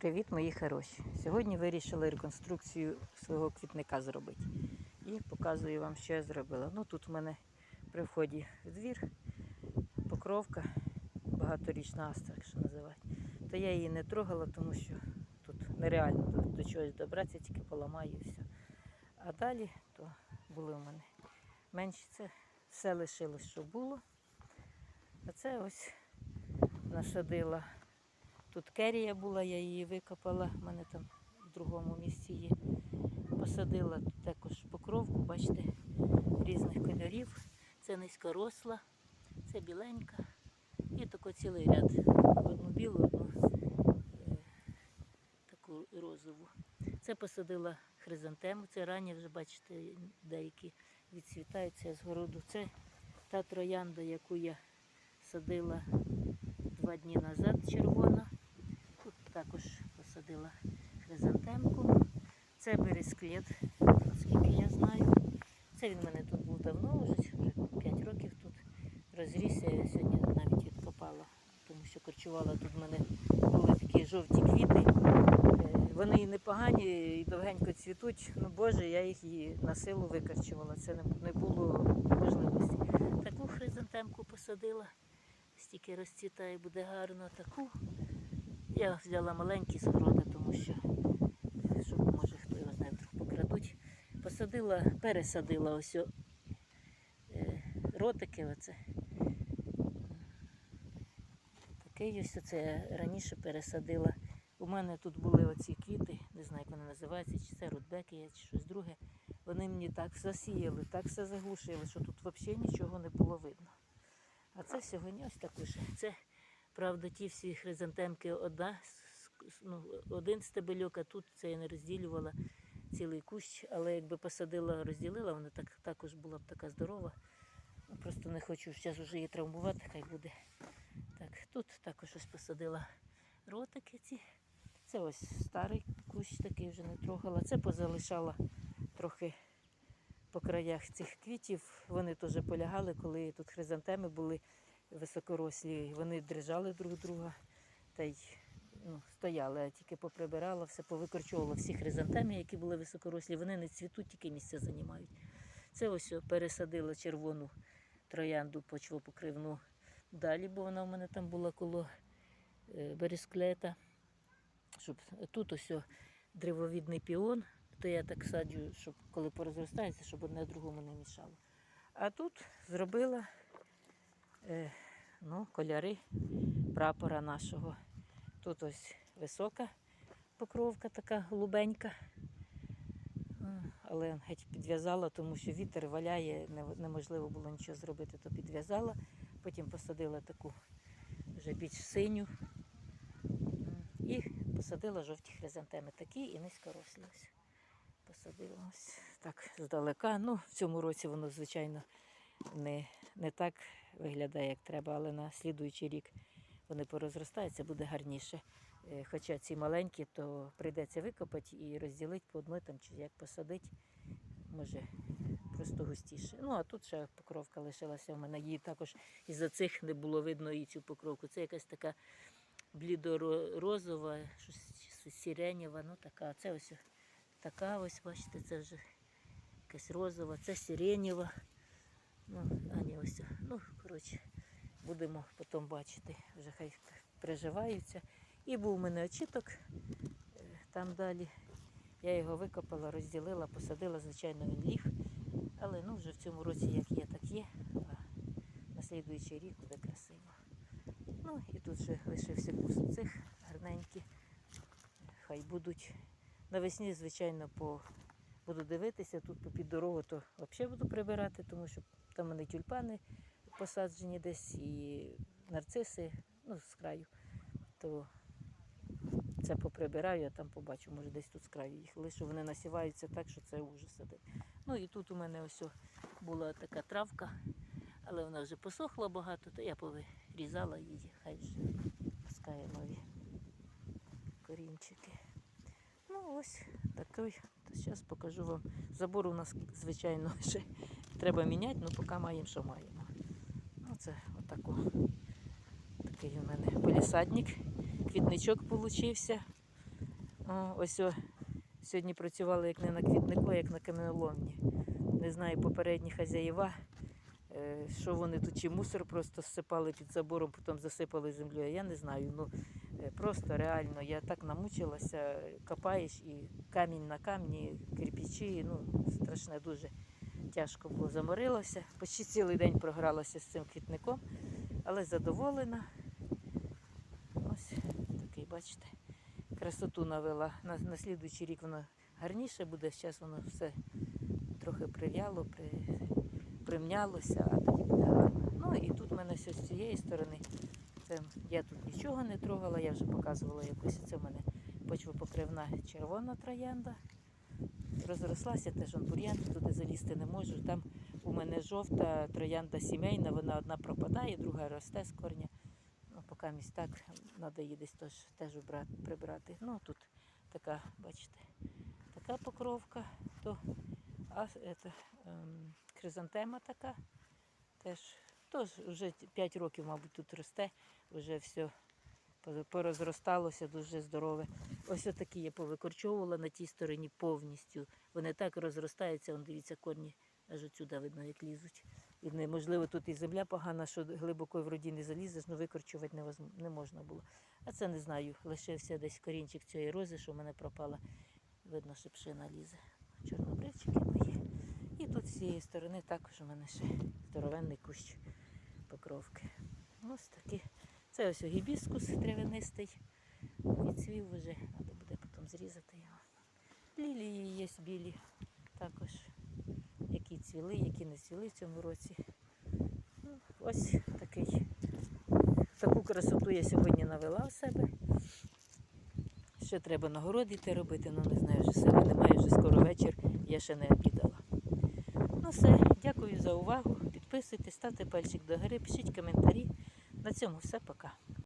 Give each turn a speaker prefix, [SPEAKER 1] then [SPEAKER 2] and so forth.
[SPEAKER 1] Привіт, мої хороші! Сьогодні вирішили реконструкцію свого квітника зробити. І показую вам, що я зробила. Ну тут у мене при вході в двір покровка, багаторічна аста, якщо називати. То я її не трогала, тому що тут нереально до, до чогось добратися, тільки поламаю і все. А далі то були у мене менші. Це все лишилось, що було. А це ось насадила. Тут керія була, я її викопала, в мене там в другому місці є. Посадила також покровку, бачите, різних кольорів. Це низькоросла, це біленька. І тако цілий ряд. Одну білу, одну е, таку розову. Це посадила хризантему, це ранні вже бачите, деякі відцвітаються з городу. Це та троянда, яку я садила два дні назад, червона. Також посадила хризантемку. Це бересклет, наскільки я знаю. Це він в мене тут був давно, вже, вже 5 років тут розрісся. Я сьогодні навіть відкопала, тому що корчувала тут в мене були такі жовті квіти. Е, Вони і непогані, і довгенько цвітуть. Ну Боже, я їх і на силу викорчувала. Це не було можливості. Таку хризантемку посадила, стільки розцвітає, буде гарно таку. Я взяла маленький з тому що, щоб може хто його знає, вдруг покрадуть. Посадила, пересадила ось о, е, ротики оце. Такий ось оце я раніше пересадила. У мене тут були оці квіти, не знаю, як вони називаються, чи це рудбеки, чи щось друге. Вони мені так засіяли, так все заглушили, що тут взагалі нічого не було видно. А це сьогодні ось також. Це, правда, ті всі хризантемки одна, ну, один стебельок, а тут це я не розділювала цілий кущ, але якби посадила, розділила, вона так, також була б така здорова. Ну, Просто не хочу зараз вже її травмувати, хай буде. Так, тут також ось посадила ротики ці. Це ось старий кущ такий вже не трогала. Це позалишала трохи по краях цих квітів. Вони теж полягали, коли тут хризантеми були високорослі. Вони дрижали друг друга та й ну, стояли, а тільки поприбирала, все повикорчовувала всі хризантеми, які були високорослі. Вони не цвітуть, тільки місце займають. Це ось пересадила червону троянду почвопокривну далі, бо вона в мене там була коло е, бересклета. Щоб тут ось древовідний піон, то я так саджу, щоб коли порозростається, щоб одне другому не мішало. А тут зробила ну, кольори прапора нашого. Тут ось висока покровка така голубенька. Але геть підв'язала, тому що вітер валяє, неможливо було нічого зробити, то підв'язала. Потім посадила таку вже більш синю. І посадила жовті хризантеми такі і низькорослі. Посадила ось так здалека. Ну, в цьому році воно, звичайно, не, не так виглядає, як треба, але на слідуючий рік вони порозростаються, буде гарніше. Е, Хоча ці маленькі, то прийдеться викопати і розділити по одній там, чи як посадити, може просто густіше. Ну, а тут ще покровка лишилася в мене. Її також із-за цих не було видно і цю покровку. Це якась така блідорозова, сиренєва, ну така. Це ось така ось, бачите, це вже якась розова, це сиренєва. Ну, а ні, ось. Ну, коротше, будемо потім бачити. Вже хай приживаються. І був у мене очіток е, там далі. Я його викопала, розділила, посадила, звичайно, він ліг. Але ну, вже в цьому році як є, так є. А на слідуючий рік буде красиво. Ну і тут ще лишився куст цих гарненькі. Хай будуть. Навесні, звичайно, по... буду дивитися, тут попід дорогу, то взагалі буду прибирати, тому що там мене тюльпани посаджені десь і нарциси, ну, з краю. То це поприбираю, а там побачу, може десь тут з краю їх лишу. Вони насіваються так, що це ужас один. Ну і тут у мене ось була така травка, але вона вже посохла багато, то я повирізала її, хай вже пускає нові корінчики. Ну ось такий. Зараз покажу вам. Забор у нас, звичайно, ще треба міняти, але поки маємо, що маємо. Ну, це отако. Такий у мене полісадник. Квітничок. О, ось о, сьогодні працювали як не на квітнику, а як на каменоломні. Не знаю, попередні хазяїва, е, що вони тут, чи мусор просто зсипали під забором, потім засипали землею. Я не знаю. Ну, е, просто реально, я так намучилася, копаєш і камінь на камні, кирпичі, ну, страшне дуже тяжко було. Заморилася. Почти цілий день програлася з цим квітником, але задоволена. Ось такий, бачите, красоту навела. На, на слідуючий рік воно гарніше буде, зараз воно все трохи прив'яло, при, примнялося, а тоді. Ну і тут в мене все з цієї сторони. Це я тут нічого не трогала, я вже показувала якусь. Це в мене почвопокривна червона троянда. Розрослася теж он бур'ян, туди залізти не можу. Там у мене жовта троянда сімейна, вона одна пропадає, друга росте з корня. Ну, поки місць так, треба її десь теж, теж прибрати. Ну, тут така, бачите, така покровка, то а, это, ем, хризантема така. Теж, теж вже 5 років, мабуть, тут росте, вже все порозросталося, дуже здорове. Ось отакі я повикорчовувала на тій стороні повністю. Вони так розростаються, он дивіться, корні аж отсюди видно, як лізуть. І неможливо, тут і земля погана, що глибоко в роді не залізеш, ну викорчувати невозм- не можна було. А це не знаю. Лишився десь корінчик цієї рози, що в мене пропала. Видно, що пшена лізе. Чорнобривчики мої. І тут з цієї сторони також у мене ще здоровенний кущ покровки. Ось такі. Це ось гібіскус травянистий. Відцвів вже, треба буде потім зрізати його. Лілії є білі також, які цвіли, які не цвіли в цьому році. Ну, ось такий. Таку красоту я сьогодні навела в себе. Ще треба на городі робити, ну не знаю, вже сили немає, вже скоро вечір, я ще не обідала. Ну все, дякую за увагу. Підписуйтесь, ставте пальчик догори, пишіть коментарі. На цьому все, пока.